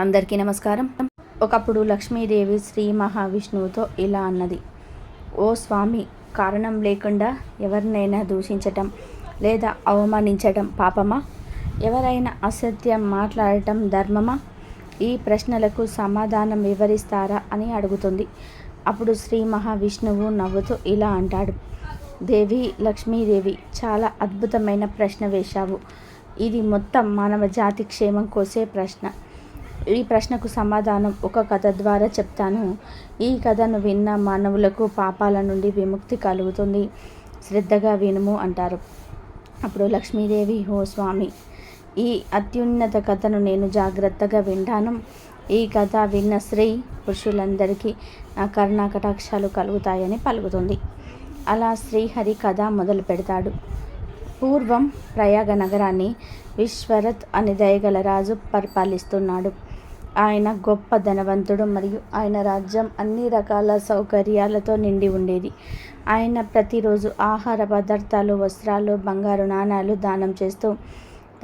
అందరికీ నమస్కారం. ఒకప్పుడు లక్ష్మీదేవి శ్రీ మహావిష్ణువుతో ఇలా అన్నది ఓ స్వామి కారణం లేకుండా ఎవరినైనా దూషించటం లేదా అవమానించటం పాపమా? ఎవరైనా అసత్యం మాట్లాడటం ధర్మమా? ఈ ప్రశ్నలకు సమాధానం వివరిస్తారా అని అడుగుతుంది. అప్పుడు శ్రీ మహావిష్ణువు నవ్వుతూ ఇలా అంటాడు దేవి లక్ష్మీదేవి చాలా అద్భుతమైన ప్రశ్న వేశావు. ఇది మొత్తం మానవ జాతి క్షేమం కోసే ప్రశ్న. ఈ ప్రశ్నకు సమాధానం ఒక కథ ద్వారా చెప్తాను. ఈ కథను విన్న మానవులకు పాపాల నుండి విముక్తి కలుగుతుంది. శ్రద్ధగా వినుము అంటారు. అప్పుడు లక్ష్మీదేవి హో స్వామి ఈ అత్యున్నత కథను నేను జాగ్రత్తగా వింటాను. ఈ కథ విన్న స్త్రీ పురుషులందరికీ నా కరుణా కటాక్షాలు కలుగుతాయని పలుకుతుంది. అలా శ్రీహరి కథ మొదలు పెడతాడు. పూర్వం ప్రయాగ నగరాన్ని విశ్వరథ్ అనే దయగల రాజు పరిపాలిస్తున్నాడు. ఆయన గొప్ప ధనవంతుడు మరియు ఆయన రాజ్యం అన్ని రకాల సౌకర్యాలతో నిండి ఉండేది. ఆయన ప్రతిరోజు ఆహార పదార్థాలు వస్త్రాలు బంగారు నాణాలు దానం చేస్తూ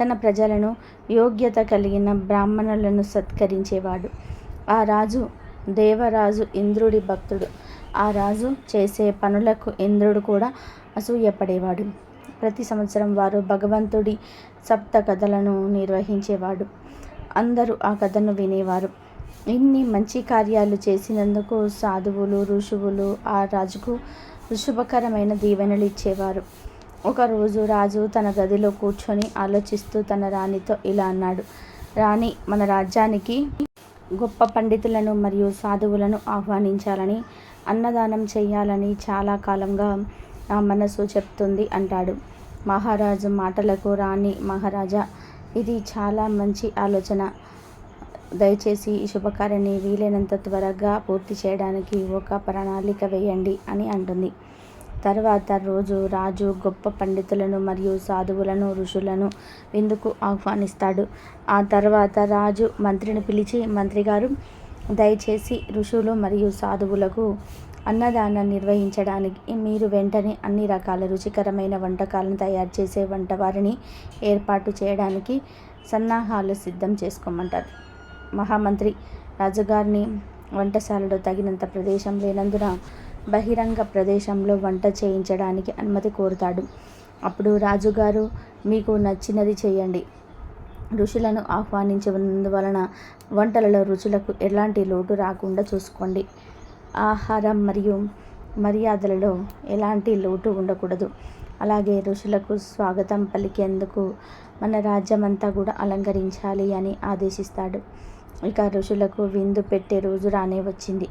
తన ప్రజలను యోగ్యత కలిగిన బ్రాహ్మణులను సత్కరించేవాడు. ఆ రాజు దేవరాజు ఇంద్రుడి భక్తుడు. ఆ రాజు చేసే పనులకు ఇంద్రుడు కూడా అసూయపడేవాడు. ప్రతి సంవత్సరం వారు భగవంతుడి సప్త కథలను నిర్వహించేవాడు. అందరూ ఆ కథను వినేవారు. ఇన్ని మంచి కార్యాలు చేసినందుకు సాధువులు ఋషువులు ఆ రాజుకు శుభకరమైన దీవెనలు ఇచ్చేవారు. ఒకరోజు రాజు తన గదిలో కూర్చొని ఆలోచిస్తూ తన రాణితో ఇలా అన్నాడు రాణి మన రాజ్యానికి గొప్ప పండితులను మరియు సాధువులను ఆహ్వానించాలని అన్నదానం చేయాలని చాలా కాలంగా నా మనసు చెప్తుంది అంటాడు. మహారాజు మాటలకు రాణి మహారాజా ఇది చాలా మంచి ఆలోచన. దయచేసి ఈ శుభకార్యాన్ని వీలైనంత త్వరగా పూర్తి చేయడానికి ఒక ప్రణాళిక వేయండి అని అంటుంది. తర్వాత రోజు రాజు గొప్ప పండితులను మరియు సాధువులను ఋషులను విందుకు ఆహ్వానిస్తాడు. ఆ తర్వాత రాజు మంత్రిని పిలిచి మంత్రి గారు దయచేసి ఋషులు మరియు సాధువులకు అన్నదానం నిర్వహించడానికి మీరు వెంటనే అన్ని రకాల రుచికరమైన వంటకాలను తయారు చేసే వంటవారిని ఏర్పాటు చేయడానికి సన్నాహాలు సిద్ధం చేసుకోమంటారు. మహామంత్రి రాజుగారిని వంటశాలలో తగినంత ప్రదేశం లేనందున బహిరంగ ప్రదేశంలో వంట చేయించడానికి అనుమతి కోరుతాడు. అప్పుడు రాజుగారు మీకు నచ్చినది చేయండి. ఋషులను ఆహ్వానించినందువలన వంటలలో రుచులకు ఎలాంటి లోటు రాకుండా చూసుకోండి. ఆహారం మరియు మర్యాదలలో ఎలాంటి లోటు ఉండకూడదు. అలాగే ఋషులకు స్వాగతం పలికేందుకు మన రాజ్యమంతా కూడా అలంకరించాలి అని ఆదేశిస్తాడు. ఇక ఋషులకు విందు పెట్టే రోజు రానే వచ్చింది.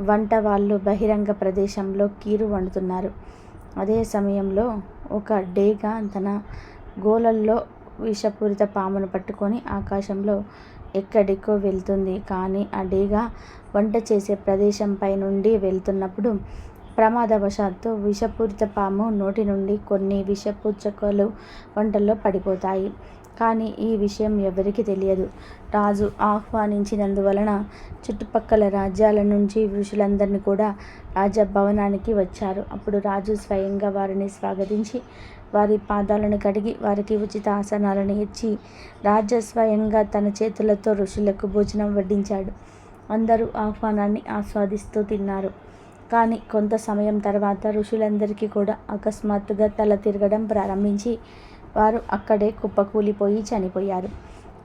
వంట వాళ్ళు బహిరంగ ప్రదేశంలో కీరు వండుతున్నారు. అదే సమయంలో ఒక డేగా తన గోలల్లో విషపూరిత పామును పట్టుకొని ఆకాశంలో ఎక్కడికో వెళ్తుంది. కానీ అడిగా వంట చేసే ప్రదేశంపై నుండి వెళ్తున్నప్పుడు ప్రమాదవశాత్తు విషపూరిత పాము నోటి నుండి కొన్ని విషపూచకలు వంటల్లో పడిపోతాయి. కానీ ఈ విషయం ఎవరికీ తెలియదు. రాజు ఆహ్వానించినందువలన చుట్టుపక్కల రాజ్యాల నుంచి ఋషులందరినీ కూడా రాజభవనానికి వచ్చారు. అప్పుడు రాజు స్వయంగా వారిని స్వాగతించి వారి పాదాలను కడిగి వారికి ఉచిత ఆసనాలను ఇచ్చి రాజ స్వయంగా తన చేతులతో ఋషులకు భోజనం వడ్డించాడు. అందరూ ఆహ్వానాన్ని ఆస్వాదిస్తూ తిన్నారు. కానీ కొంత సమయం తర్వాత ఋషులందరికీ కూడా అకస్మాత్తుగా తల తిరగడం ప్రారంభించి వారు అక్కడే కుప్పకూలిపోయి చనిపోయారు.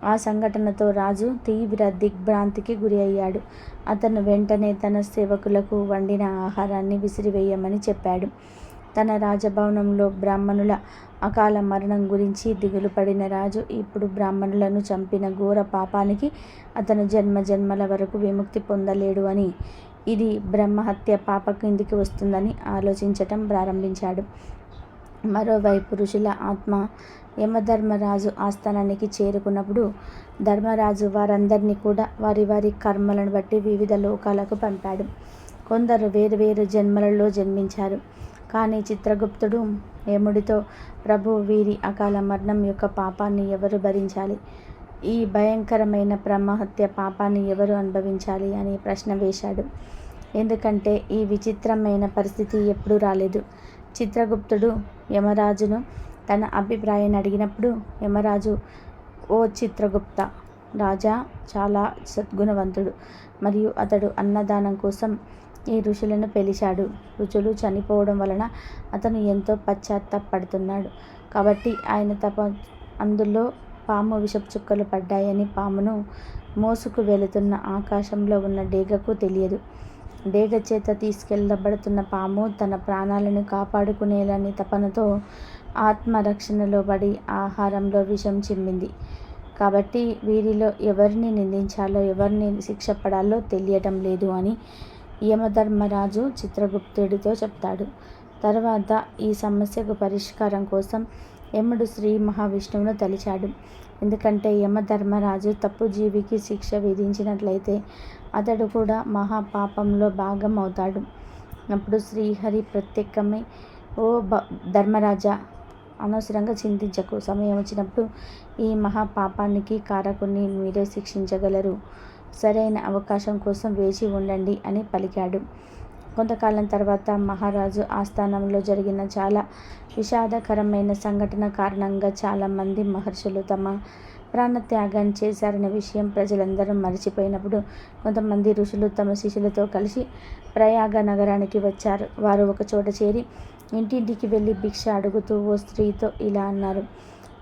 ఆ సంఘటనతో రాజు తీవ్ర దిగ్భ్రాంతికి గురి అయ్యాడు. అతను వెంటనే తన సేవకులకు వండిన ఆహారాన్ని విసిరివేయమని చెప్పాడు. తన రాజభవనంలో బ్రాహ్మణుల అకాల మరణం గురించి దిగులు పడిన రాజు ఇప్పుడు బ్రాహ్మణులను చంపిన ఘోర పాపానికి అతను జన్మ జన్మల వరకు విముక్తి పొందలేడు అని ఇది బ్రహ్మహత్య పాప కిందికి వస్తుందని ఆలోచించటం ప్రారంభించాడు. మరోవైపు ఋషుల ఆత్మ యమధర్మరాజు ఆస్థానానికి చేరుకున్నప్పుడు ధర్మరాజు వారందరినీ కూడా వారి వారి కర్మలను బట్టి వివిధ లోకాలకు పంపాడు. కొందరు వేరు వేరు జన్మలలో జన్మించారు. కానీ చిత్రగుప్తుడు యముడితో ప్రభు వీరి అకాల మరణం యొక్క పాపాన్ని ఎవరు భరించాలి? ఈ భయంకరమైన బ్రహ్మహత్య పాపాన్ని ఎవరు అనుభవించాలి? అని ప్రశ్న వేశాడు. ఎందుకంటే ఈ విచిత్రమైన పరిస్థితి ఎప్పుడూ రాలేదు. చిత్రగుప్తుడు యమరాజును తన అభిప్రాయాన్ని అడిగినప్పుడు యమరాజు ఓ చిత్రగుప్త రాజా చాలా సద్గుణవంతుడు మరియు అతడు అన్నదానం కోసం ఈ ఋషులను పిలిచాడు. ఋషులు చనిపోవడం వలన అతను ఎంతో పశ్చాత్తాపడుతున్నాడు. కాబట్టి ఆయన తప అందులో పాము విషపు చుక్కలు పడ్డాయని పామును మోసుకు వెళుతున్న ఆకాశంలో ఉన్న డేగకు తెలియదు. డేగ చేత తీసుకెళ్ళబడుతున్న పాము తన ప్రాణాలను కాపాడుకునేలని తపనతో ఆత్మరక్షణలో పడి ఆహారంలో విషం చిమ్మింది. కాబట్టి వీరిలో ఎవరిని నిందించాలో ఎవరిని శిక్ష పడాలో తెలియటం లేదు అని యమధర్మరాజు చిత్రగుప్తుడితో చెప్తాడు. తర్వాత ఈ సమస్యకు పరిష్కారం కోసం యముడు శ్రీ మహావిష్ణువును తలిచాడు. ఎందుకంటే యమధర్మరాజు తప్పు జీవికి శిక్ష విధించినట్లయితే అతడు కూడా మహాపాపంలో భాగం అవుతాడు. అప్పుడు శ్రీహరి ప్రత్యేకమై ఓ బ ధర్మరాజా! అనవసరంగా చింతించకు. సమయం వచ్చినప్పుడు ఈ మహాపాపానికి కారకుని మీరే శిక్షించగలరు. సరైన అవకాశం కోసం వేచి ఉండండి అని పలికాడు. కొంతకాలం తర్వాత మహారాజు ఆస్థానంలో జరిగిన చాలా విషాదకరమైన సంఘటన కారణంగా చాలామంది మహర్షులు తమ ప్రాణత్యాగం చేశారనే విషయం ప్రజలందరూ మరిచిపోయినప్పుడు కొంతమంది ఋషులు తమ శిష్యులతో కలిసి ప్రయాగ నగరానికి వచ్చారు. వారు ఒక చోట చేరి ఇంటింటికి వెళ్ళి భిక్ష అడుగుతూ ఓ స్త్రీతో ఇలా అన్నారు.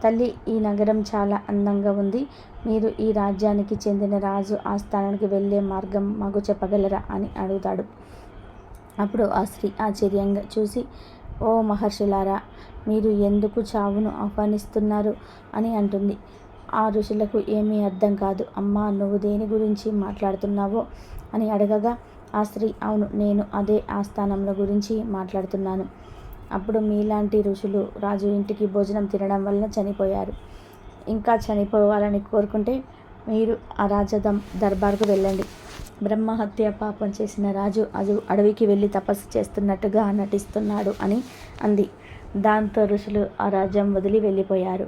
తల్లి ఈ నగరం చాలా అందంగా ఉంది. మీరు ఈ రాజ్యానికి చెందిన రాజు ఆస్థానానికి వెళ్ళే మార్గం మాకు చెప్పగలరా? అని అడుగుతాడు. అప్పుడు ఆ స్త్రీ ఆశ్చర్యంగా చూసి ఓ మహర్షులారా మీరు ఎందుకు చావును ఆహ్వానిస్తున్నారు? అని అంటుంది. ఆ ఋషులకు ఏమీ అర్థం కాదు. అమ్మా నువ్వు దేని గురించి మాట్లాడుతున్నావో? అని అడగగా ఆ స్త్రీ అవును నేను అదే ఆస్థానంలో గురించి మాట్లాడుతున్నాను. అప్పుడు మీలాంటి ఋషులు రాజు ఇంటికి భోజనం తినడం వలన చనిపోయారు. ఇంకా చనిపోవాలని కోరుకుంటే మీరు ఆ రాజధం దర్బార్కు వెళ్ళండి. బ్రహ్మహత్య పాపం చేసిన రాజు అది అడవికి వెళ్ళి తపస్సు చేస్తున్నట్టుగా నటిస్తున్నాడు అని అంది. దాంతో ఋషులు ఆ రాజ్యం వదిలి వెళ్ళిపోయారు.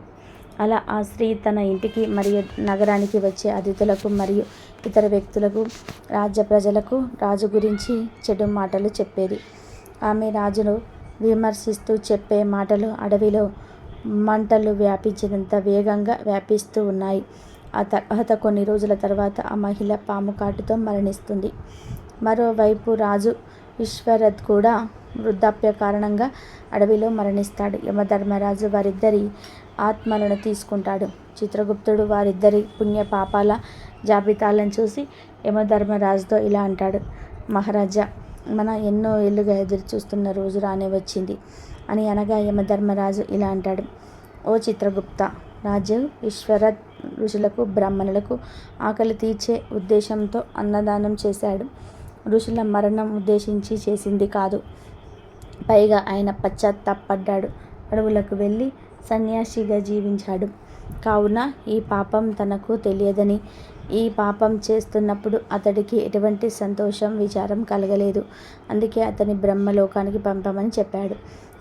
అలా ఆ స్త్రీ తన ఇంటికి మరియు నగరానికి వచ్చే అతిథులకు మరియు ఇతర వ్యక్తులకు రాజ్య ప్రజలకు రాజు గురించి చెడు మాటలు చెప్పేది. ఆమె రాజును విమర్శిస్తూ చెప్పే మాటలు అడవిలో మంటలు వ్యాపించినంత వేగంగా వ్యాపిస్తూ ఉన్నాయి. ఆ తర్వాత కొన్ని రోజుల తర్వాత ఆ మహిళ పాము కాటుతో మరణిస్తుంది. మరోవైపు రాజు విశ్వరథ్ కూడా వృద్ధాప్య కారణంగా అడవిలో మరణిస్తాడు. యమధర్మరాజు వారిద్దరి ఆత్మలను తీసుకుంటాడు. చిత్రగుప్తుడు వారిద్దరి పుణ్య పాపాల జాబితాలను చూసి యమధర్మరాజుతో ఇలా అంటాడు. మహారాజా మన ఎన్నో ఏళ్ళుగా ఎదురు చూస్తున్న రోజు రానే వచ్చింది అని అనగా యమధర్మరాజు ఇలా అంటాడు. ఓ చిత్రగుప్త రాజు ఈశ్వర ఋషులకు బ్రాహ్మణులకు ఆకలి తీర్చే ఉద్దేశంతో అన్నదానం చేశాడు. ఋషుల మరణం ఉద్దేశించి చేసింది కాదు. పైగా ఆయన పశ్చాత్తాపడ్డాడు. అడవులకు వెళ్ళి సన్యాసిగా జీవించాడు. కావున ఈ పాపం తనకు తెలియదని ఈ పాపం చేస్తున్నప్పుడు అతడికి ఎటువంటి సంతోషం విచారం కలగలేదు. అందుకే అతని బ్రహ్మలోకానికి పంపమని చెప్పాడు.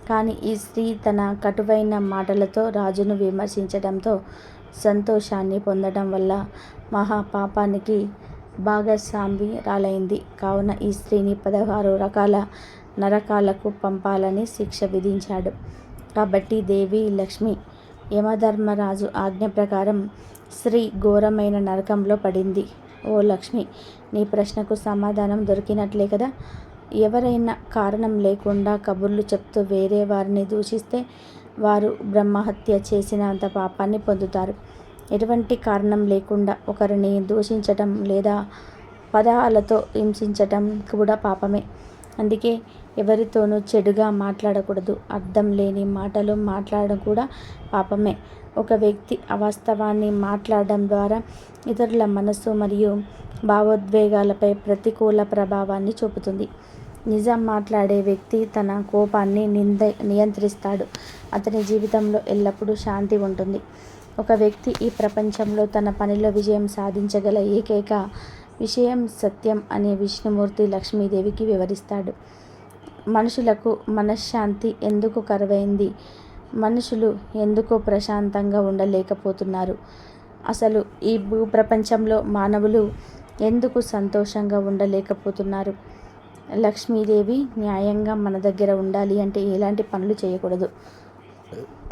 కానీ ఈ స్త్రీ తన కటువైన మాటలతో రాజును విమర్శించడంతో సంతోషాన్ని పొందడం వల్ల మహాపాపానికి రాలైంది కావున ఈ స్త్రీని పదహారు రకాల నరకాలకు పంపాలని శిక్ష విధించాడు. కాబట్టి దేవి లక్ష్మి యమధర్మరాజు ఆజ్ఞ ప్రకారం స్త్రీ ఘోరమైన నరకంలో పడింది. ఓ లక్ష్మి నీ ప్రశ్నకు సమాధానం దొరికినట్లే కదా? ఎవరైనా కారణం లేకుండా కబుర్లు చెప్తూ వేరే వారిని దూషిస్తే వారు బ్రహ్మహత్య చేసినంత పాపాన్ని పొందుతారు. ఎటువంటి కారణం లేకుండా ఒకరిని దూషించటం లేదా పదాలతో హింసించటం కూడా పాపమే. అందుకే ఎవరితోనూ చెడుగా మాట్లాడకూడదు. అర్థం లేని మాటలు మాట్లాడడం కూడా పాపమే. ఒక వ్యక్తి అవాస్తవాన్ని మాట్లాడడం ద్వారా ఇతరుల మనస్సు మరియు భావోద్వేగాలపై ప్రతికూల ప్రభావాన్ని చూపుతుంది. నిజం మాట్లాడే వ్యక్తి తన కోపాన్ని నింద నియంత్రిస్తాడు. అతని జీవితంలో ఎల్లప్పుడూ శాంతి ఉంటుంది. ఒక వ్యక్తి ఈ ప్రపంచంలో తన పనిలో విజయం సాధించగల ఏకైక విషయం సత్యం అనే విష్ణుమూర్తి లక్ష్మీదేవికి వివరిస్తాడు. మనుషులకు మనశ్శాంతి ఎందుకు కరువైంది? మనుషులు ఎందుకో ప్రశాంతంగా ఉండలేకపోతున్నారు. అసలు ఈ భూ ప్రపంచంలో మానవులు ఎందుకు సంతోషంగా ఉండలేకపోతున్నారు? లక్ష్మీదేవి న్యాయంగా మన దగ్గర ఉండాలి అంటే ఎలాంటి పనులు చేయకూడదు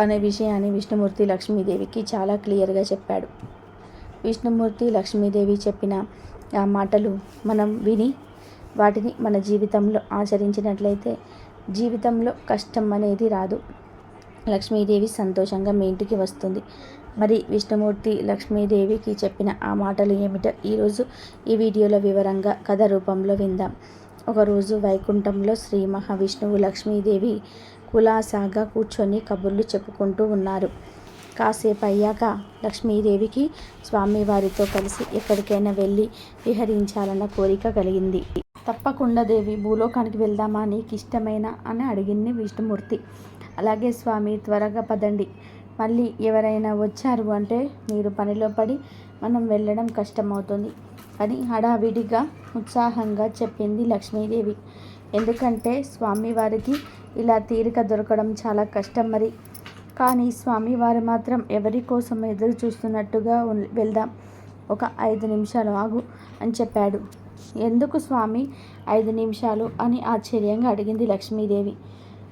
అనే విషయాన్ని విష్ణుమూర్తి లక్ష్మీదేవికి చాలా క్లియర్గా చెప్పాడు. విష్ణుమూర్తి లక్ష్మీదేవి చెప్పిన ఆ మాటలు మనం విని వాటిని మన జీవితంలో ఆచరించినట్లయితే జీవితంలో కష్టం అనేది రాదు. లక్ష్మీదేవి సంతోషంగా మీ ఇంటికి వస్తుంది. మరి విష్ణుమూర్తి లక్ష్మీదేవికి చెప్పిన ఆ మాటలు ఏమిటో ఈరోజు ఈ వీడియోలో వివరంగా కథ రూపంలో విందాం. ఒకరోజు వైకుంఠంలో శ్రీ మహావిష్ణువు లక్ష్మీదేవి కులాసాగా కూర్చొని కబుర్లు చెప్పుకుంటూ ఉన్నారు. కాసేపు అయ్యాక లక్ష్మీదేవికి స్వామివారితో కలిసి ఎక్కడికైనా వెళ్ళి విహరించాలన్న కోరిక కలిగింది. తప్పకుండా దేవి భూలోకానికి వెళ్దామా? నీకు ఇష్టమైన? అని అడిగింది విష్ణుమూర్తి. అలాగే స్వామి త్వరగా పదండి. మళ్ళీ ఎవరైనా వచ్చారు అంటే మీరు పనిలో పడి మనం వెళ్ళడం కష్టమవుతుంది అని హడావిడిగా ఉత్సాహంగా చెప్పింది లక్ష్మీదేవి. ఎందుకంటే స్వామివారికి ఇలా తీరిక దొరకడం చాలా కష్టం మరి. కానీ స్వామివారు మాత్రం ఎవరి కోసం ఎదురు చూస్తున్నట్టుగా వెళ్దాం. ఒక ఐదు నిమిషాలు ఆగు అని చెప్పాడు. ఎందుకు స్వామి? ఐదు నిమిషాలు అని ఆశ్చర్యంగా అడిగింది లక్ష్మీదేవి.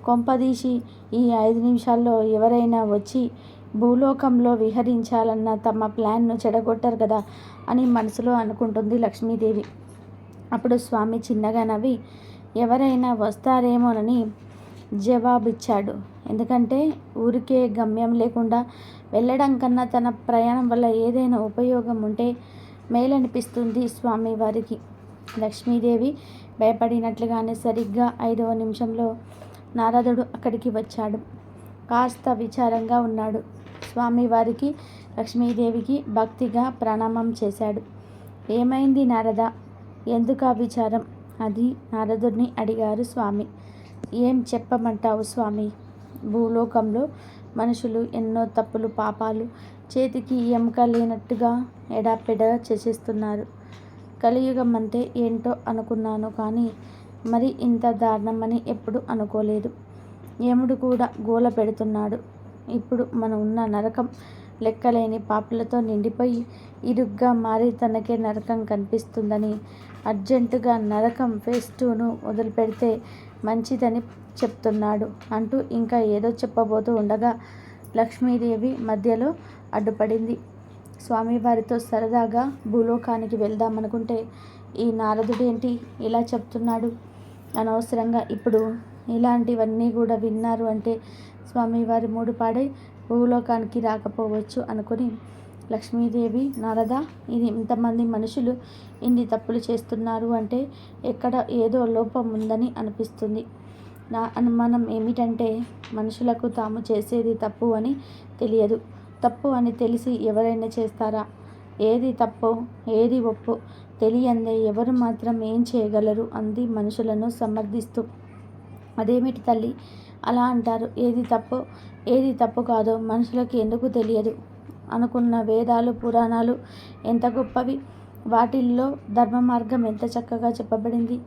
కొంపదీసి ఈ ఐదు నిమిషాల్లో ఎవరైనా వచ్చి భూలోకంలో విహరించాలన్న తమ ప్లాన్ను చెడగొట్టారు కదా అని మనసులో అనుకుంటుంది లక్ష్మీదేవి. అప్పుడు స్వామి చిన్నగా నవ్వి ఎవరైనా వస్తారేమోనని జవాబిచ్చాడు. ఎందుకంటే ఊరికే గమ్యం లేకుండా వెళ్ళడం కన్నా తన ప్రయాణం వల్ల ఏదైనా ఉపయోగం ఉంటే మేలనిపిస్తుంది స్వామి వారికి. లక్ష్మీదేవి భయపడినట్లుగానే సరిగ్గా ఐదవ నిమిషంలో నారదుడు అక్కడికి వచ్చాడు. కాస్త విచారంగా ఉన్నాడు. స్వామివారికి లక్ష్మీదేవికి భక్తిగా ప్రణామం చేశాడు. ఏమైంది నారద? ఎందుకు ఆ విచారం? అది నారదుడిని అడిగారు స్వామి. ఏం చెప్పమంటావు స్వామి? భూలోకంలో మనుషులు ఎన్నో తప్పులు పాపాలు చేతికి ఎముక లేనట్టుగా ఎడాపెడ చేసేస్తున్నారు. కలియుగం అంటే ఏంటో అనుకున్నాను కానీ మరి ఇంత దారుణమని ఎప్పుడు అనుకోలేదు. యముడు కూడా గోల పెడుతున్నాడు. ఇప్పుడు మనం ఉన్న నరకం లెక్కలేని పాపులతో నిండిపోయి ఇరుగ్గా మారి తనకే నరకం కనిపిస్తుందని అర్జెంటుగా నరకం ఫేస్ టూను వదిలిపెడితే మంచిదని చెప్తున్నాడు అంటూ ఇంకా ఏదో చెప్పబోతూ ఉండగా లక్ష్మీదేవి మధ్యలో అడ్డుపడింది. స్వామివారితో సరదాగా భూలోకానికి వెళ్దామనుకుంటే ఈ నారదుడు ఏంటి? ఇలా చెప్తున్నాడు. అనవసరంగా ఇప్పుడు ఇలాంటివన్నీ కూడా విన్నారు అంటే స్వామివారి మూడు పాడై భూలోకానికి రాకపోవచ్చు అనుకుని లక్ష్మీదేవి నారద ఇది ఇంతమంది మనుషులు ఇన్ని తప్పులు చేస్తున్నారు అంటే ఎక్కడ ఏదో లోపం ఉందని అనిపిస్తుంది. నా అనుమానం ఏమిటంటే మనుషులకు తాము చేసేది తప్పు అని తెలియదు. తప్పు అని తెలిసి ఎవరైనా చేస్తారా? ఏది తప్పు ఏది ఒప్పు తెలియందే ఎవరు మాత్రం ఏం చేయగలరు అంది మనుషులను సమర్థిస్తూ. అదేమిటి తల్లి? అలా అంటారు. ఏది తప్పు ఏది తప్పు కాదో మనుషులకి ఎందుకు తెలియదు? అనుకున్న వేదాలు పురాణాలు ఎంత గొప్పవి? వాటిల్లో ధర్మ మార్గం ఎంత చక్కగా చెప్పబడింది?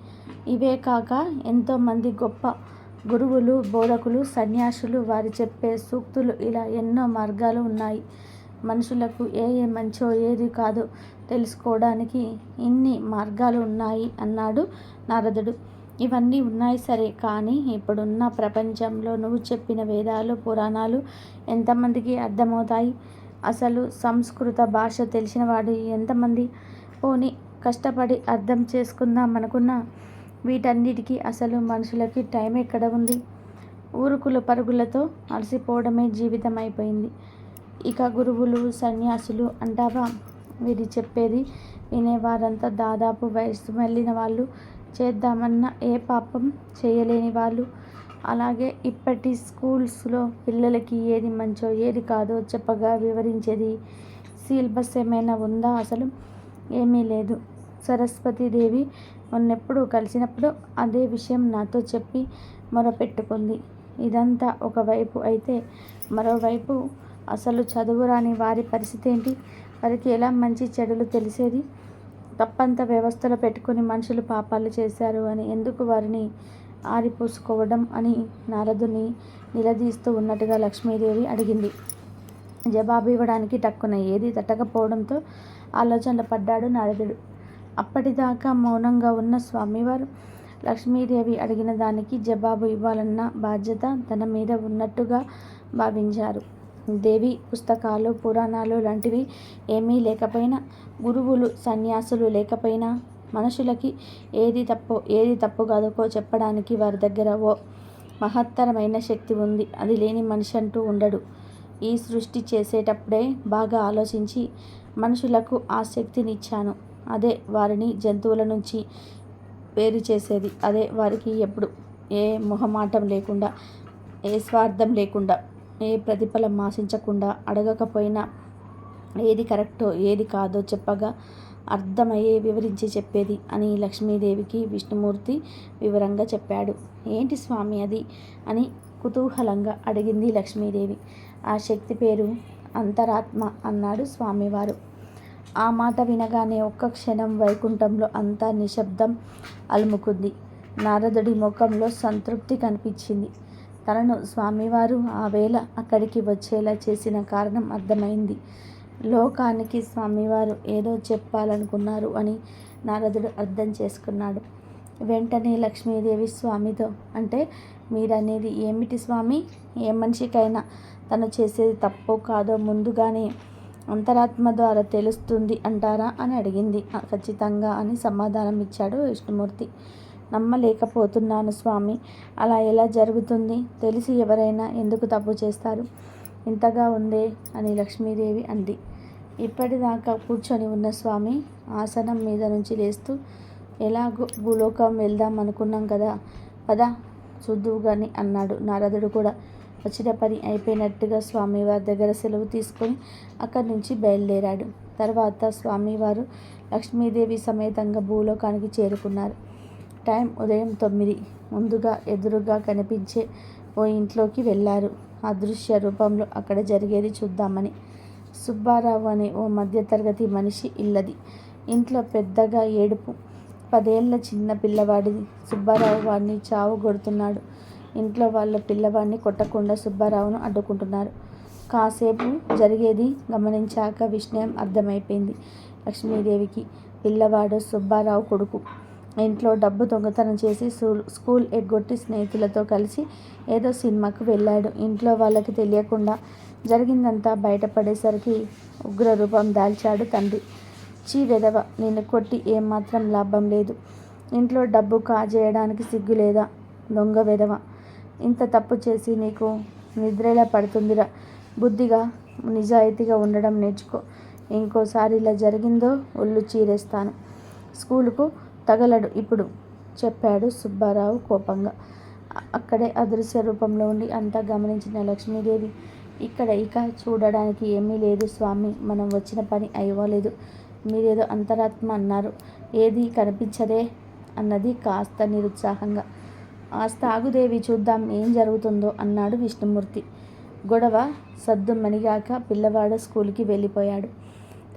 ఇవే కాక ఎంతోమంది గొప్ప గురువులు బోధకులు సన్యాసులు వారు చెప్పే సూక్తులు ఇలా ఎన్నో మార్గాలు ఉన్నాయి. మనుషులకు ఏ ఏ మంచో ఏది కాదో తెలుసుకోవడానికి ఇన్ని మార్గాలు ఉన్నాయి అన్నాడు నారదుడు. ఇవన్నీ ఉన్నాయి సరే కానీ ఇప్పుడున్న ప్రపంచంలో నువ్వు చెప్పిన వేదాలు పురాణాలు ఎంతమందికి అర్థమవుతాయి? అసలు సంస్కృత భాష తెలిసిన వాడు ఎంతమంది? పోని కష్టపడి అర్థం చేసుకుందాం అనుకున్నా వీటన్నిటికీ అసలు మనుషులకి టైం ఎక్కడ ఉంది? ఊరుకుల పరుగులతో అలసిపోవడమే జీవితం అయిపోయింది ఇక గురువులు సన్యాసులు అంటావా? వీరి చెప్పేది వినేవారంతా దాదాపు వయసు వెళ్ళిన వాళ్ళు. చేద్దామన్న ఏ పాపం చేయలేని వాళ్ళు. అలాగే ఇప్పటి స్కూల్స్లో పిల్లలకి ఏది మంచో ఏది కాదో చెప్పగా వివరించేది. సిలబస్ ఏమైనా ఉందా అసలు? ఏమీ లేదు. సరస్వతీదేవి మొన్నెప్పుడు కలిసినప్పుడు అదే విషయం నాతో చెప్పి మొరపెట్టుకుంది. ఇదంతా ఒకవైపు అయితే మరోవైపు అసలు చదువురాని వారి పరిస్థితి ఏంటి? వారికి ఎలా మంచి చెడులు తెలిసేది? తప్పంత వ్యవస్థలో పెట్టుకుని మనుషులు పాపాలు చేశారు అని ఎందుకు వారిని ఆరిపోసుకోవడం అని నారదుని నిలదీస్తూ ఉన్నట్టుగా లక్ష్మీదేవి అడిగింది. జవాబు ఇవ్వడానికి టక్కున ఏది తట్టకపోవడంతో ఆలోచనలు పడ్డాడు నారదుడు. అప్పటిదాకా మౌనంగా ఉన్న స్వామివారు లక్ష్మీదేవి అడిగిన దానికి జవాబు ఇవ్వాలన్న బాధ్యత తన మీద ఉన్నట్టుగా భావించారు. దేవి పుస్తకాలు పురాణాలు లాంటివి ఏమీ లేకపోయినా గురువులు సన్యాసులు లేకపోయినా మనుషులకి ఏది తప్పు ఏది తప్పు కాదుకో చెప్పడానికి వారి దగ్గర ఓ మహత్తరమైన శక్తి ఉంది. అది లేని మనిషి అంటూ ఉండడు. ఈ సృష్టి చేసేటప్పుడే బాగా ఆలోచించి మనుషులకు ఆ శక్తినిచ్చాను అదే వారిని జంతువుల నుంచి వేరు చేసేది. అదే వారికి ఎప్పుడు ఏ మొహమాటం లేకుండా ఏ స్వార్థం లేకుండా ఏ ప్రతిఫలం ఆశించకుండా అడగకపోయినా ఏది కరెక్టో ఏది కాదో చెప్పగా అర్థమయ్యే వివరించి చెప్పేది అని లక్ష్మీదేవికి విష్ణుమూర్తి వివరంగా చెప్పాడు. ఏంటి స్వామి అది? అని కుతూహలంగా అడిగింది లక్ష్మీదేవి. ఆ శక్తి పేరు అంతరాత్మ అన్నాడు స్వామివారు. ఆ మాట వినగానే ఒక్క క్షణం వైకుంఠంలో అంతా నిశ్శబ్దం అలుముకుంది. నారదుడి ముఖంలో సంతృప్తి కనిపించింది. తనను స్వామివారు ఆ వేళ అక్కడికి వచ్చేలా చేసిన కారణం అర్థమైంది. లోకానికి స్వామివారు ఏదో చెప్పాలనుకున్నారు అని నారదుడు అర్థం చేసుకున్నాడు. వెంటనే లక్ష్మీదేవి స్వామితో అంటే మీరనేది ఏమిటి స్వామి? ఏ మనిషికైనా తను చేసేది తప్పో కాదో ముందుగానే అంతరాత్మ ద్వారా తెలుస్తుంది అంటారా అని అడిగింది. ఖచ్చితంగా అని సమాధానం ఇచ్చాడు విష్ణుమూర్తి. నమ్మలేకపోతున్నాను స్వామి. అలా ఎలా జరుగుతుంది? తెలిసి ఎవరైనా ఎందుకు తప్పు చేస్తారు? ఇంతగా ఉందే అని లక్ష్మీదేవి అంది. ఇప్పటిదాకా కూర్చొని ఉన్న స్వామి ఆసనం మీద నుంచి లేస్తూ ఎలాగో భూలోకం వెళ్దాం అనుకున్నాం కదా. పదా చూద్దువుగాని అన్నాడు నారదుడు కూడా. వచ్చిన పని అయిపోయినట్టుగా స్వామివారి దగ్గర సెలవు తీసుకొని అక్కడి నుంచి బయలుదేరాడు. తర్వాత స్వామివారు లక్ష్మీదేవి సమేతంగా భూలోకానికి చేరుకున్నారు. టైం ఉదయం తొమ్మిది. ముందుగా ఎదురుగా కనిపించే ఓ ఇంట్లోకి వెళ్ళారు అదృశ్య రూపంలో అక్కడ జరిగేది చూద్దామని. సుబ్బారావు అనే ఓ మధ్యతరగతి మనిషి ఇల్లది. ఇంట్లో పెద్దగా ఏడుపు. పదేళ్ళ చిన్న పిల్లవాడిది. సుబ్బారావు వాడిని చావు కొడుతున్నాడు. ఇంట్లో వాళ్ళ పిల్లవాడిని కొట్టకుండా సుబ్బారావును అడ్డుకుంటున్నారు. కాసేపు జరిగేది గమనించాక విషయం అర్థమైపోయింది లక్ష్మీదేవికి. పిల్లవాడు సుబ్బారావు కొడుకు. ఇంట్లో డబ్బు దొంగతనం చేసి స్కూల్ ఎగ్గొట్టి స్నేహితులతో కలిసి ఏదో సినిమాకు వెళ్ళాడు. ఇంట్లో వాళ్ళకి తెలియకుండా జరిగిందంతా బయటపడేసరికి ఉగ్ర రూపం దాల్చాడు తండ్రి. చీ వెదవ నిన్ను కొట్టి ఏమాత్రం లాభం లేదు. ఇంట్లో డబ్బు కాజేయడానికి సిగ్గు లేదా? దొంగ వెదవ ఇంత తప్పు చేసి నీకు నిద్రలా పడుతుందిరా. బుద్ధిగా నిజాయితీగా ఉండడం నేర్చుకో. ఇంకోసారి ఇలా జరిగిందో ఒళ్ళు చీరేస్తాను. స్కూలుకు తగలడు ఇప్పుడు చెప్పాడు సుబ్బారావు కోపంగా. అక్కడే అదృశ్య రూపంలో ఉండి అంతా గమనించిన లక్ష్మీదేవి. ఇక్కడ ఇక చూడడానికి ఏమీ లేదు స్వామి మనం వచ్చిన పని అయ్యలేదు మీరేదో అంతరాత్మ అన్నారు. ఏది కనిపించదే అన్నది కాస్త నిరుత్సాహంగా. ఆ ఆగుదేవి చూద్దాం ఏం జరుగుతుందో అన్నాడు విష్ణుమూర్తి. గొడవ సద్దు మణిగాక పిల్లవాడు స్కూల్కి వెళ్ళిపోయాడు.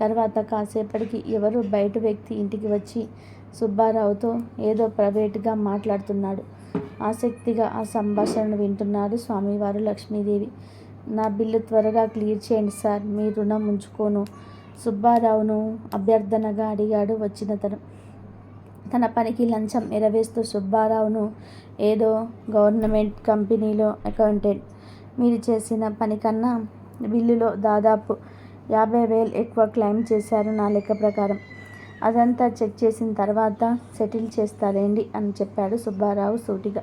తర్వాత కాసేపటికి ఎవరు బయట వ్యక్తి ఇంటికి వచ్చి సుబ్బారావుతో ఏదో ప్రైవేట్గా మాట్లాడుతున్నాడు. ఆసక్తిగా ఆ సంభాషణను వింటున్నారు స్వామివారు లక్ష్మీదేవి. నా బిల్లు త్వరగా క్లియర్ చేయండి సార్ మీ రుణం ఉంచుకోను. సుబ్బారావును అభ్యర్థనగా అడిగాడు వచ్చిన తరం తన పనికి లంచం ఎరవేస్తూ సుబ్బారావును ఏదో గవర్నమెంట్ కంపెనీలో అకౌంటెంట్. మీరు చేసిన పని కన్నా బిల్లులో దాదాపు యాభై వేలు ఎక్కువ క్లెయిమ్ చేశారు నా లెక్క ప్రకారం. అదంతా చెక్ చేసిన తర్వాత సెటిల్ చేస్తారేంటి అని చెప్పాడు సుబ్బారావు సూటిగా.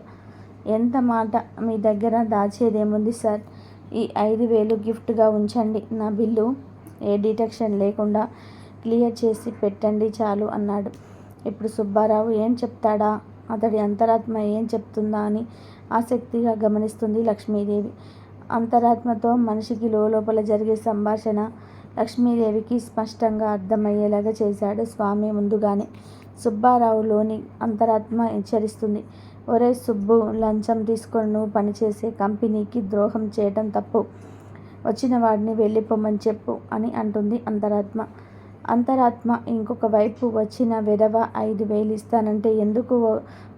ఎంత మాట మీ దగ్గర దాచేదేముంది సార్? ఈ ఐదు వేలు గిఫ్ట్గా ఉంచండి. నా బిల్లు ఏ డిటెక్షన్ లేకుండా క్లియర్ చేసి పెట్టండి చాలు అన్నాడు. ఇప్పుడు సుబ్బారావు ఏం చెప్తాడా? అతడి అంతరాత్మ ఏం చెప్తుందా అని ఆసక్తిగా గమనిస్తుంది లక్ష్మీదేవి. అంతరాత్మతో మనిషికి లోపల జరిగే సంభాషణ లక్ష్మీదేవికి స్పష్టంగా అర్థమయ్యేలాగా చేశాడు స్వామి ముందుగానే. సుబ్బారావులోని అంతరాత్మ హెచ్చరిస్తుంది. ఒరే సుబ్బు లంచం తీసుకొని నువ్వు పనిచేసే కంపెనీకి ద్రోహం చేయటం తప్పు. వచ్చిన వాడిని వెళ్ళిపోమని చెప్పు అని అంటుంది అంతరాత్మ. అంతరాత్మ ఇంకొక వైపు వచ్చిన విధవ ఐదు వేలు ఇస్తానంటే ఎందుకు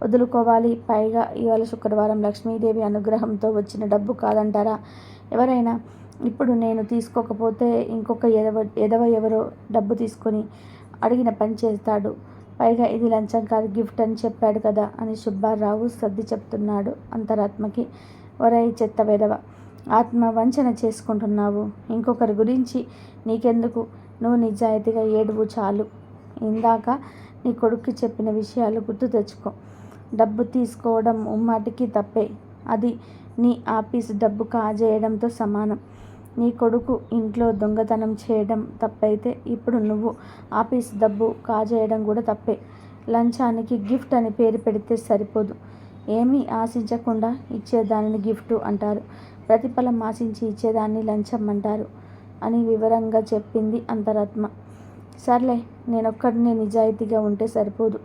వదులుకోవాలి? పైగా ఇవాళ శుక్రవారం లక్ష్మీదేవి అనుగ్రహంతో వచ్చిన డబ్బు కాదంటారా? ఎవరైనా ఇప్పుడు నేను తీసుకోకపోతే ఇంకొక ఎదవ ఎదవ ఎవరో డబ్బు తీసుకొని అడిగిన పని చేస్తాడు. పైగా ఇది లంచం కాదు గిఫ్ట్ అని చెప్పాడు కదా అని సుబ్బారావు సర్ది చెప్తున్నాడు అంతరాత్మకి. వరై చెత్త వెధవ ఆత్మ వంచన చేసుకుంటున్నావు. ఇంకొకరి గురించి నీకెందుకు? నువ్వు నిజాయితీగా ఏడువు చాలు. ఇందాక నీ కొడుక్కి చెప్పిన విషయాలు గుర్తు తెచ్చుకో. డబ్బు తీసుకోవడం ఉమ్మాటికి తప్పే. అది నీ ఆఫీస్ డబ్బు కాజేయడంతో సమానం. నీ కొడుకు ఇంట్లో దొంగతనం చేయడం తప్పైతే ఇప్పుడు నువ్వు ఆఫీస్ డబ్బు కాజేయడం కూడా తప్పే. లంచానికి గిఫ్ట్ అని పేరు పెడితే సరిపోదు. ఏమీ ఆశించకుండా ఇచ్చేదానిని గిఫ్ట్ అంటారు. ప్రతిఫలం ఆశించి ఇచ్చేదాన్ని లంచం అంటారు. అని వివరంగా చెప్పింది అంతరాత్మ. సర్లే నేనొక్కడిని నిజాయితీగా ఉంటే సరిపోదు.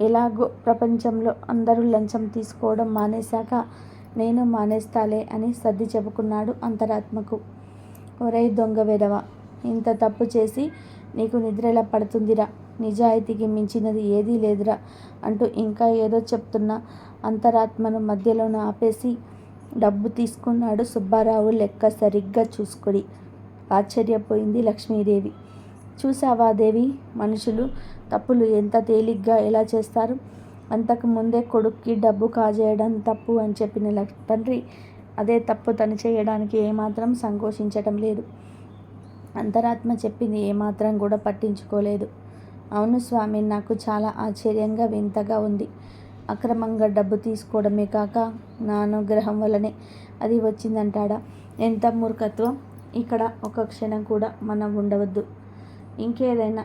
ఎలాగో ప్రపంచంలో అందరూ లంచం తీసుకోవడం మానేశాక నేను మానేస్తాలే అని సర్ది చెప్పుకున్నాడు అంతరాత్మకు. ఒరే దొంగ వెదవ ఇంత తప్పు చేసి నీకు నిద్రలా పడుతుందిరా. నిజాయితీకి మించినది ఏదీ లేదురా అంటూ ఇంకా ఏదో చెప్తున్న అంతరాత్మను మధ్యలోనే ఆపేసి డబ్బు తీసుకున్నాడు సుబ్బారావు లెక్క సరిగ్గా చూసుకొని. ఆశ్చర్యపోయింది లక్ష్మీదేవి. చూసావా దేవి మనుషులు తప్పులు ఎంత తేలిగ్గా ఎలా చేస్తారు? అంతకు ముందే కొడుక్కి డబ్బు కాజేయడం తప్పు అని చెప్పిన తండ్రి అదే తప్పు తను చేయడానికి ఏమాత్రం సంకోచించటం లేదు. అంతరాత్మ చెప్పింది ఏమాత్రం కూడా పట్టించుకోలేదు. అవును స్వామి నాకు చాలా ఆశ్చర్యంగా వింతగా ఉంది. అక్రమంగా డబ్బు తీసుకోవడమే కాక నా అనుగ్రహం వల్లనే అది వచ్చిందంటాడా? ఎంత మూర్ఖత్వం! ఇక్కడ ఒక క్షణం కూడా మనం ఉండవద్దు. ఇంకేదైనా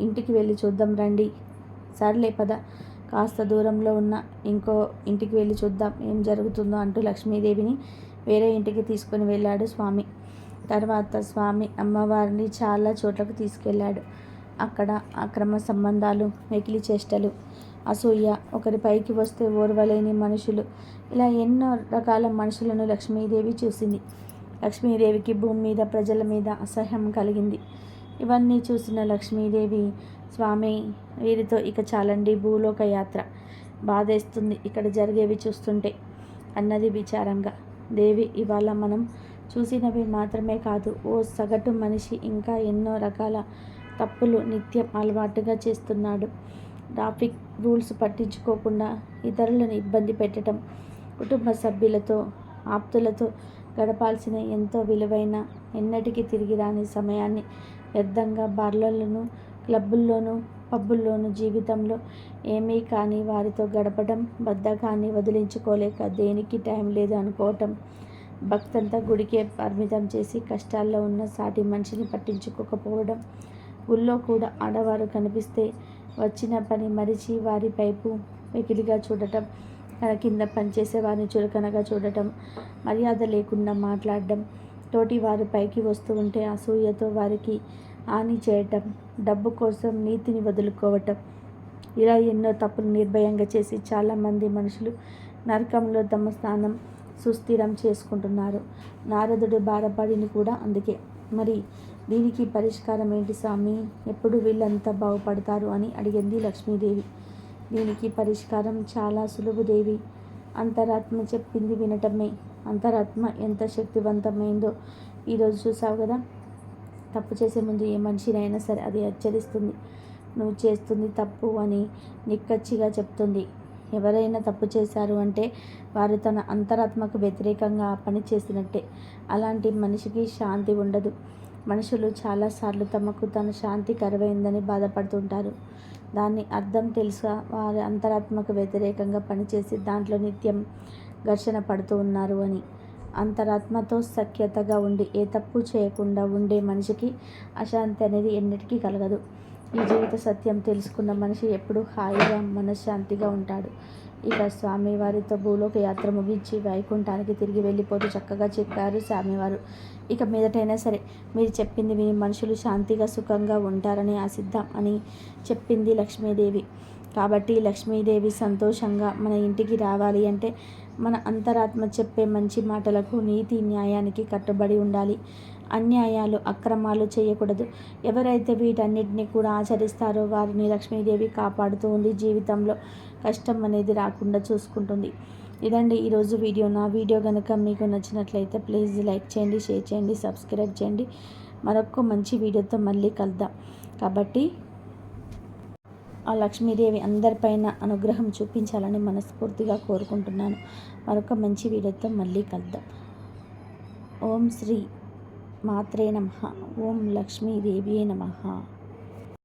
ఇంటికి వెళ్ళి చూద్దాం రండి. సర్లే పద. కాస్త దూరంలో ఉన్న ఇంకో ఇంటికి వెళ్ళి చూద్దాం. ఏం జరుగుతుందో అంటూ లక్ష్మీదేవిని వేరే ఇంటికి తీసుకొని వెళ్ళాడు స్వామి. తర్వాత స్వామి అమ్మవారిని చాలా చోట్లకు తీసుకెళ్ళాడు. అక్కడ అక్రమ సంబంధాలు వెకిలి చేష్టలు అసూయ ఒకరి పైకి వస్తే ఓర్వలేని మనుషులు ఇలా ఎన్నో రకాల మనుషులను లక్ష్మీదేవి చూసింది. లక్ష్మీదేవికి భూమి మీద ప్రజల మీద అసహ్యం కలిగింది. ఇవన్నీ చూసిన లక్ష్మీదేవి స్వామి వీరితో ఇక చాలండి భూలోక యాత్ర. బాధేస్తుంది ఇక్కడ జరిగేవి చూస్తుంటే అన్నది విచారంగా. దేవి ఇవాళ మనం చూసినవి మాత్రమే కాదు. ఓ సగటు మనిషి ఇంకా ఎన్నో రకాల తప్పులు నిత్యం అలవాటుగా చేస్తున్నాడు. ట్రాఫిక్ రూల్స్ పట్టించుకోకుండా ఇతరులను ఇబ్బంది పెట్టడం కుటుంబ సభ్యులతో ఆప్తులతో గడపాల్సిన ఎంతో విలువైన ఎన్నటికీ తిరిగి రాని సమయాన్ని వ్యర్థంగా బార్లలోనూ క్లబ్బుల్లోనూ పబ్బుల్లోనూ జీవితంలో ఏమీ కానీ వారితో గడపడం బద్ధకాన్ని వదిలించుకోలేక దేనికి టైం లేదు అనుకోవటం భక్తంతా గుడికే పరిమితం చేసి కష్టాల్లో ఉన్న సాటి మనిషిని పట్టించుకోకపోవడం గుళ్ళో కూడా ఆడవారు కనిపిస్తే వచ్చిన పని మరిచి వారి పైపు వెకిలిగా చూడటం కింద పనిచేసే వారిని చులకనగా చూడటం మర్యాద లేకుండా మాట్లాడడం తోటి వారు పైకి వస్తూ ఉంటే అసూయతో వారికి హాని చేయటం డబ్బు కోసం నీతిని వదులుకోవటం. ఇలా ఎన్నో తప్పులు నిర్భయంగా చేసి చాలామంది మనుషులు నరకంలో తమ స్థానం సుస్థిరం చేసుకుంటున్నారు. నారదుడు బాధపడిని కూడా అందుకే. మరి దీనికి పరిష్కారం ఏంటి స్వామి? ఎప్పుడు వీళ్ళంతా బాగుపడతారు అని అడిగింది లక్ష్మీదేవి. దీనికి పరిష్కారం చాలా సులువు దేవి. అంతరాత్మ చెప్పింది వినటమే. అంతరాత్మ ఎంత శక్తివంతమైందో ఈరోజు చూసావు కదా? తప్పు చేసే ముందు ఏ మనిషినైనా సరే అది హెచ్చరిస్తుంది. నువ్వు చేస్తుంది తప్పు అని నిక్కచ్చిగా చెప్తుంది. ఎవరైనా తప్పు చేశారు అంటే వారు తన అంతరాత్మకు వ్యతిరేకంగా ఆ పని చేసినట్టే. అలాంటి మనిషికి శాంతి ఉండదు. మనుషులు చాలాసార్లు తమకు తన శాంతి కరువైందని బాధపడుతుంటారు. దాన్ని అర్థం తెలుసు? వారి అంతరాత్మకు వ్యతిరేకంగా పనిచేసి దాంట్లో నిత్యం ఘర్షణ పడుతూ ఉన్నారు అని. అంతరాత్మతో సఖ్యతగా ఉండి ఏ తప్పు చేయకుండా ఉండే మనిషికి అశాంతి అనేది ఎన్నిటికీ కలగదు. ఈ జీవిత సత్యం తెలుసుకున్న మనిషి ఎప్పుడూ హాయిగా మనశ్శాంతిగా ఉంటాడు. ఇక స్వామివారితో భూలోక యాత్ర ముగించి వైకుంఠానికి తిరిగి వెళ్ళిపోతూ చక్కగా చెప్పారు స్వామివారు. ఇక మీదటైనా సరే మీరు చెప్పింది విని మనుషులు శాంతిగా సుఖంగా ఉంటారని ఆశిద్దాం అని చెప్పింది లక్ష్మీదేవి. కాబట్టి లక్ష్మీదేవి సంతోషంగా మన ఇంటికి రావాలి అంటే మన అంతరాత్మ చెప్పే మంచి మాటలకు నీతి న్యాయానికి కట్టుబడి ఉండాలి. అన్యాయాలు అక్రమాలు చేయకూడదు. ఎవరైతే వీటన్నిటిని కూడా ఆచరిస్తారో వారిని లక్ష్మీదేవి కాపాడుతూ ఉంది. జీవితంలో కష్టం అనేది రాకుండా చూసుకుంటుంది. ఇదండి ఈరోజు వీడియో. నా వీడియో కనుక మీకు నచ్చినట్లయితే ప్లీజ్ లైక్ చేయండి షేర్ చేయండి సబ్స్క్రైబ్ చేయండి. మరొక మంచి వీడియోతో మళ్ళీ కలుద్దాం. కాబట్టి ఆ లక్ష్మీదేవి అందరిపైన అనుగ్రహం చూపించాలని మనస్ఫూర్తిగా కోరుకుంటున్నాను. మరొక మంచి వీడియోతో మళ్ళీ కలుద్దాం. ఓం శ్రీ మాత్రే నమ. ఓం లక్ష్మీదేవియే నమ.